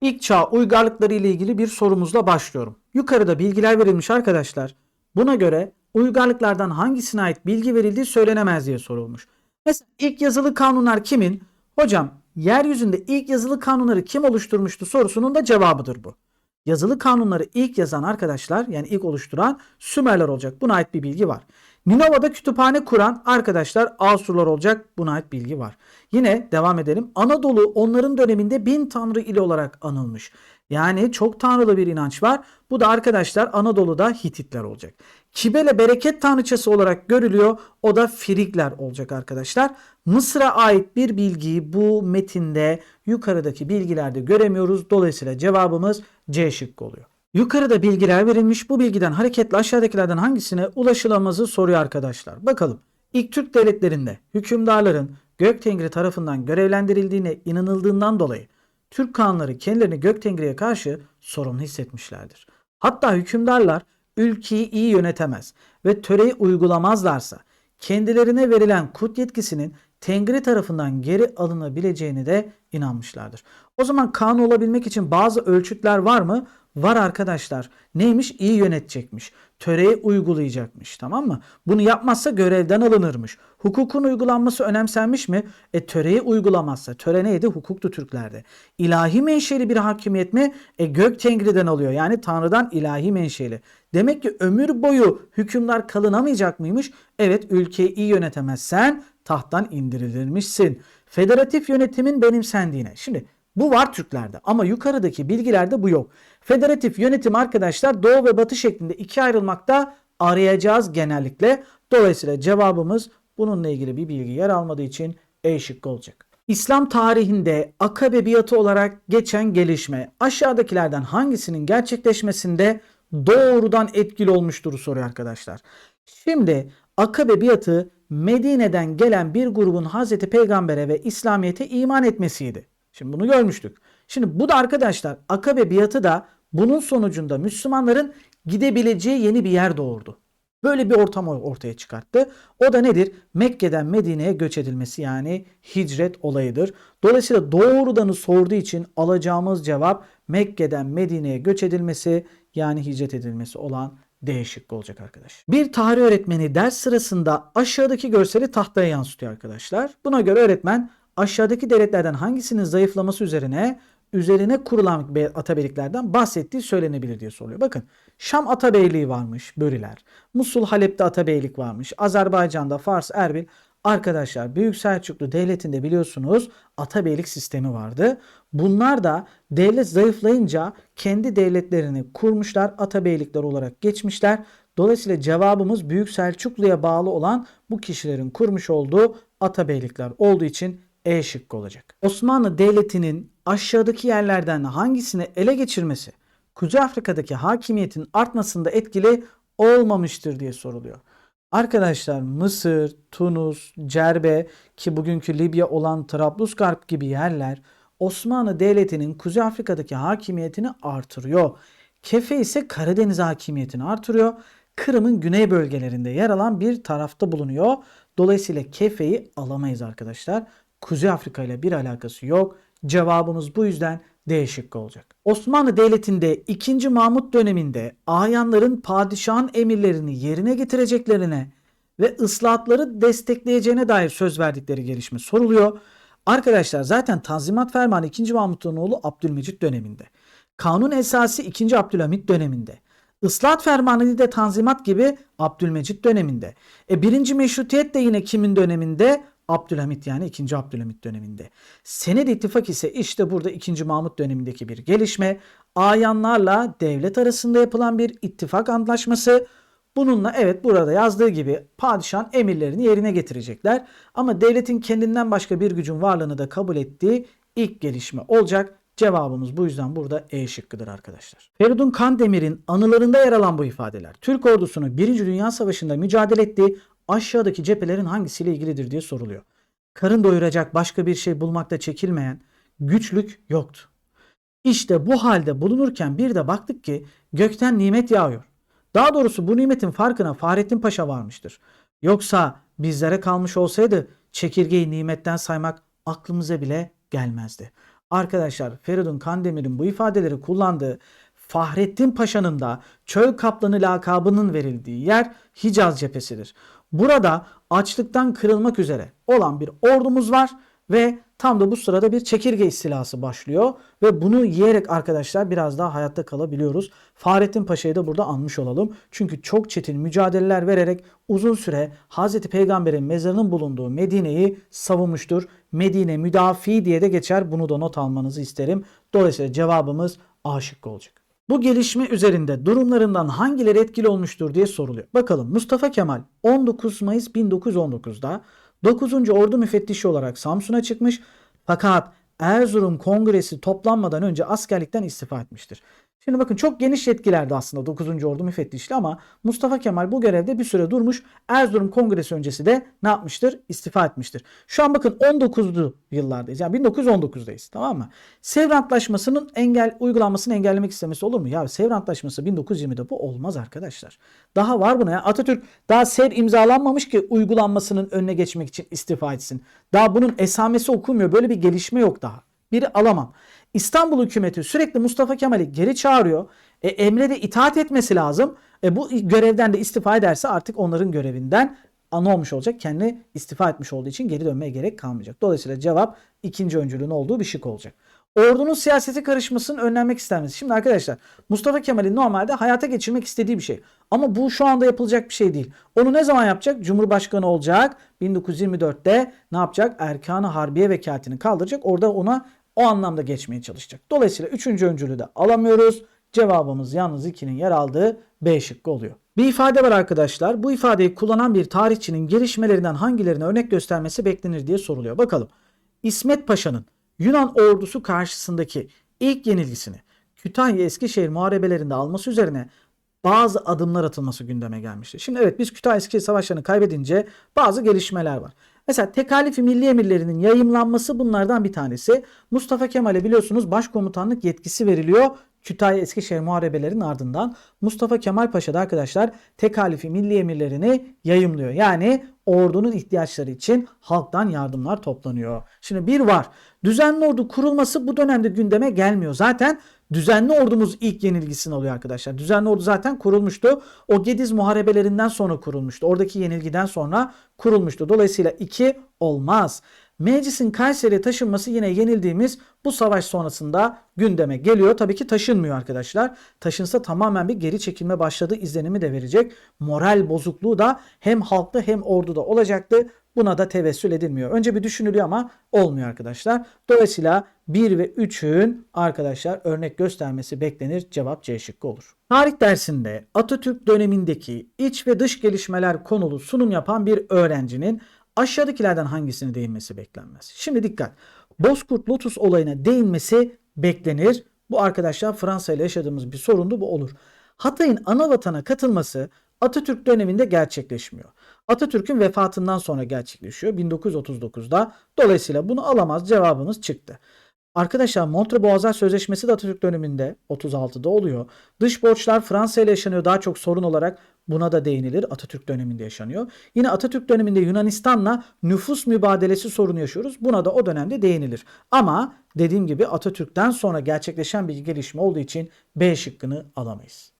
İlk çağ uygarlıkları ile ilgili bir sorumuzla başlıyorum. Yukarıda bilgiler verilmiş arkadaşlar. Buna göre uygarlıklardan hangisine ait bilgi verildiği söylenemez diye sorulmuş. Mesela ilk yazılı kanunlar kimin? Hocam yeryüzünde ilk yazılı kanunları kim oluşturmuştu sorusunun da cevabıdır bu. Yazılı kanunları ilk yazan arkadaşlar yani ilk oluşturan Sümerler olacak. Buna ait bir bilgi var. Ninova'da kütüphane kuran arkadaşlar Asurlar olacak. Buna ait bilgi var. Yine devam edelim. Anadolu onların döneminde bin tanrı ili olarak anılmış. Yani çok tanrılı bir inanç var. Bu da arkadaşlar Anadolu'da Hititler olacak. Kibele bereket tanrıçası olarak görülüyor. O da Frigler olacak arkadaşlar. Mısır'a ait bir bilgiyi bu metinde yukarıdaki bilgilerde göremiyoruz. Dolayısıyla cevabımız C şıkkı oluyor. Yukarıda bilgiler verilmiş. Bu bilgiden hareketle aşağıdakilerden hangisine ulaşılamazı soruyor arkadaşlar. Bakalım. İlk Türk devletlerinde hükümdarların Göktengri tarafından görevlendirildiğine inanıldığından dolayı Türk kanları kendilerini Göktengri'ye karşı sorumlu hissetmişlerdir. Hatta hükümdarlar ülkeyi iyi yönetemez ve töreyi uygulamazlarsa kendilerine verilen kut yetkisinin Tengri tarafından geri alınabileceğini de inanmışlardır. O zaman kanun olabilmek için bazı ölçütler var mı? Var arkadaşlar. Neymiş? İyi yönetecekmiş. Töreyi uygulayacakmış. Tamam mı? Bunu yapmazsa görevden alınırmış. Hukukun uygulanması önemsenmiş mi? E töreyi uygulamazsa. Töre neydi? Hukuktu Türklerde. İlahi menşeli bir hakimiyet mi? E gök tengri'den alıyor. Yani Tanrı'dan ilahi menşeli. Demek ki ömür boyu hükümdar kalınamayacak mıymış? Evet ülkeyi iyi yönetemezsen tahttan indirilirmişsin. Federatif yönetimin benimsendiğine. Şimdi bu var Türklerde ama yukarıdaki bilgilerde bu yok. Federatif yönetim arkadaşlar doğu ve batı şeklinde ikiye ayrılmakta arayacağız genellikle. Dolayısıyla cevabımız bununla ilgili bir bilgi yer almadığı için E şıkkı olacak. İslam tarihinde akabe biatı olarak geçen gelişme aşağıdakilerden hangisinin gerçekleşmesinde doğrudan etkili olmuştur soruyor arkadaşlar. Şimdi akabe biatı Medine'den gelen bir grubun Hazreti Peygamber'e ve İslamiyet'e iman etmesiydi. Şimdi bunu görmüştük. Şimdi bu da arkadaşlar akabe biatı da bunun sonucunda Müslümanların gidebileceği yeni bir yer doğurdu. Böyle bir ortam ortaya çıkarttı. O da nedir? Mekke'den Medine'ye göç edilmesi yani hicret olayıdır. Dolayısıyla doğrudanı sorduğu için alacağımız cevap Mekke'den Medine'ye göç edilmesi yani hicret edilmesi olan D şıkkı olacak arkadaş. Bir tarih öğretmeni ders sırasında aşağıdaki görseli tahtaya yansıtıyor arkadaşlar. Buna göre öğretmen aşağıdaki devletlerden hangisinin zayıflaması üzerine üzerine kurulan atabeyliklerden bahsettiği söylenebilir diye soruyor. Bakın Şam atabeyliği varmış Böriler. Musul Halep'te atabeylik varmış. Azerbaycan'da Fars, Erbil. Arkadaşlar Büyük Selçuklu Devleti'nde biliyorsunuz atabeylik sistemi vardı. Bunlar da devlet zayıflayınca kendi devletlerini kurmuşlar. Atabeylikler olarak geçmişler. Dolayısıyla cevabımız Büyük Selçuklu'ya bağlı olan bu kişilerin kurmuş olduğu atabeylikler olduğu için E şıkkı olacak. Osmanlı Devleti'nin aşağıdaki yerlerden hangisini ele geçirmesi Kuzey Afrika'daki hakimiyetin artmasında etkili olmamıştır diye soruluyor. Arkadaşlar Mısır, Tunus, Cerbe ki bugünkü Libya olan Trablusgarp gibi yerler Osmanlı Devleti'nin Kuzey Afrika'daki hakimiyetini artırıyor. Kefe ise Karadeniz hakimiyetini artırıyor. Kırım'ın güney bölgelerinde yer alan bir tarafta bulunuyor. Dolayısıyla Kefe'yi alamayız arkadaşlar. Kuzey Afrika ile bir alakası yok. Cevabımız bu yüzden D şıkkı olacak. Osmanlı Devleti'nde 2. Mahmut döneminde ayanların padişahın emirlerini yerine getireceklerine ve ıslahatları destekleyeceğine dair söz verdikleri gelişme soruluyor. Arkadaşlar zaten Tanzimat Fermanı 2. Mahmut'un oğlu Abdülmecit döneminde. Kanun esası 2. Abdülhamit döneminde. Islahat fermanı de Tanzimat gibi Abdülmecit döneminde. E birinci meşrutiyet de yine kimin döneminde? Abdülhamit yani 2. Abdülhamit döneminde. Sened ittifak ise işte burada 2. Mahmut dönemindeki bir gelişme. Ayanlarla devlet arasında yapılan bir ittifak antlaşması. Bununla evet burada yazdığı gibi padişahın emirlerini yerine getirecekler. Ama devletin kendinden başka bir gücün varlığını da kabul ettiği ilk gelişme olacak. Cevabımız bu yüzden burada E şıkkıdır arkadaşlar. Feridun Kandemir'in anılarında yer alan bu ifadeler Türk ordusunu 1. Dünya Savaşı'nda mücadele ettiği aşağıdaki cephelerin hangisiyle ilgilidir diye soruluyor. Karın doyuracak başka bir şey bulmakta çekilmeyen güçlük yoktu. İşte bu halde bulunurken bir de baktık ki gökten nimet yağıyor. Daha doğrusu bu nimetin farkına Fahrettin Paşa varmıştır. Yoksa bizlere kalmış olsaydı çekirgeyi nimetten saymak aklımıza bile gelmezdi. arkadaşlar Feridun Kandemir'in bu ifadeleri kullandığı Fahrettin Paşa'nın da çöl kaplanı lakabının verildiği yer Hicaz cephesidir. Burada açlıktan kırılmak üzere olan bir ordumuz var ve tam da bu sırada bir çekirge istilası başlıyor ve bunu yiyerek arkadaşlar biraz daha hayatta kalabiliyoruz. Fahrettin Paşa'yı da burada anmış olalım. Çünkü çok çetin mücadeleler vererek uzun süre Hazreti Peygamber'in mezarının bulunduğu Medine'yi savunmuştur. Medine müdafi diye de geçer. Bunu da not almanızı isterim. Dolayısıyla cevabımız A şıkkı olacak. Bu gelişme üzerinde durumlarından hangileri etkili olmuştur diye soruluyor. Bakalım Mustafa Kemal 19 Mayıs 1919'da 9. Ordu Müfettişi olarak Samsun'a çıkmış fakat Erzurum Kongresi toplanmadan önce askerlikten istifa etmiştir. Şimdi bakın çok geniş yetkilerdi aslında 9. Ordu Müfettişliği ama Mustafa Kemal bu görevde bir süre durmuş. Erzurum Kongresi öncesi de ne yapmıştır? İstifa etmiştir. Şu an bakın 19'lu yıllardayız. Yani 1919'dayız tamam mı? Sevr Antlaşması'nın engel uygulanmasını engellemek istemesi olur mu? Ya Sevr Antlaşması 1920'de bu olmaz arkadaşlar. Daha var buna ya. Atatürk daha Sevr imzalanmamış ki uygulanmasının önüne geçmek için istifa etsin. Daha bunun esamesi okunmuyor. Böyle bir gelişme yok daha. Biri alamam. İstanbul hükümeti sürekli Mustafa Kemal'i geri çağırıyor. E, emre de itaat etmesi lazım. E, bu görevden de istifa ederse artık onların görevinden ana olmuş olacak. Kendi istifa etmiş olduğu için geri dönmeye gerek kalmayacak. Dolayısıyla cevap ikinci öncülün olduğu bir şık olacak. Ordunun siyasete karışmasının önlenmek istenmesi. Şimdi arkadaşlar Mustafa Kemal'in normalde hayata geçirmek istediği bir şey. Ama bu şu anda yapılacak bir şey değil. Onu ne zaman yapacak? Cumhurbaşkanı olacak. 1924'te ne yapacak? Erkanı Harbiye vekaletini kaldıracak. Orada ona o anlamda geçmeye çalışacak. Dolayısıyla üçüncü öncülü de alamıyoruz. Cevabımız yalnız 2'nin yer aldığı B şıkkı oluyor. Bir ifade var arkadaşlar. Bu ifadeyi kullanan bir tarihçinin gelişmelerinden hangilerine örnek göstermesi beklenir diye soruluyor. Bakalım. İsmet Paşa'nın Yunan ordusu karşısındaki ilk yenilgisini Kütahya Eskişehir muharebelerinde alması üzerine bazı adımlar atılması gündeme gelmişti. Şimdi evet biz Kütahya Eskişehir savaşlarını kaybedince bazı gelişmeler var. Mesela tekalifi milli emirlerinin yayımlanması bunlardan bir tanesi. Mustafa Kemal'e biliyorsunuz başkomutanlık yetkisi veriliyor. Kütahya Eskişehir muharebelerinin ardından Mustafa Kemal Paşa da arkadaşlar tekalifi milli emirlerini yayımlıyor. Yani ordunun ihtiyaçları için halktan yardımlar toplanıyor. Şimdi bir var. Düzenli ordu kurulması bu dönemde gündeme gelmiyor. Zaten düzenli ordumuz ilk yenilgisini alıyor arkadaşlar. Düzenli ordu zaten kurulmuştu. O Gediz muharebelerinden sonra kurulmuştu. Oradaki yenilgiden sonra kurulmuştu. Dolayısıyla 2 olmaz. Meclisin Kayseri'ye taşınması yine yenildiğimiz bu savaş sonrasında gündeme geliyor. Tabii ki taşınmıyor arkadaşlar. Taşınsa tamamen bir geri çekilme başladığı izlenimi de verecek. Moral bozukluğu da hem halkta hem orduda olacaktı. Buna da tevessül edilmiyor. Önce bir düşünülüyor ama olmuyor arkadaşlar. Dolayısıyla 1 ve 3'ün arkadaşlar örnek göstermesi beklenir. Cevap C şıkkı olur. Tarih dersinde Atatürk dönemindeki iç ve dış gelişmeler konulu sunum yapan bir öğrencinin aşağıdakilerden hangisine değinmesi beklenmez? Şimdi dikkat. Bozkurt Lotus olayına değinmesi beklenir. Bu arkadaşlar Fransa ile yaşadığımız bir sorundu bu olur. Hatay'ın ana vatana katılması Atatürk döneminde gerçekleşmiyor. Atatürk'ün vefatından sonra gerçekleşiyor 1939'da. Dolayısıyla bunu alamaz cevabımız çıktı. Arkadaşlar Montre Boğazlar Sözleşmesi de Atatürk döneminde 36'da oluyor. Dış borçlar Fransa ile yaşanıyor daha çok sorun olarak buna da değinilir. Atatürk döneminde yaşanıyor. Yine Atatürk döneminde Yunanistan'la nüfus mübadelesi sorunu yaşıyoruz. Buna da o dönemde değinilir. Ama dediğim gibi Atatürk'ten sonra gerçekleşen bir gelişme olduğu için B şıkkını alamayız.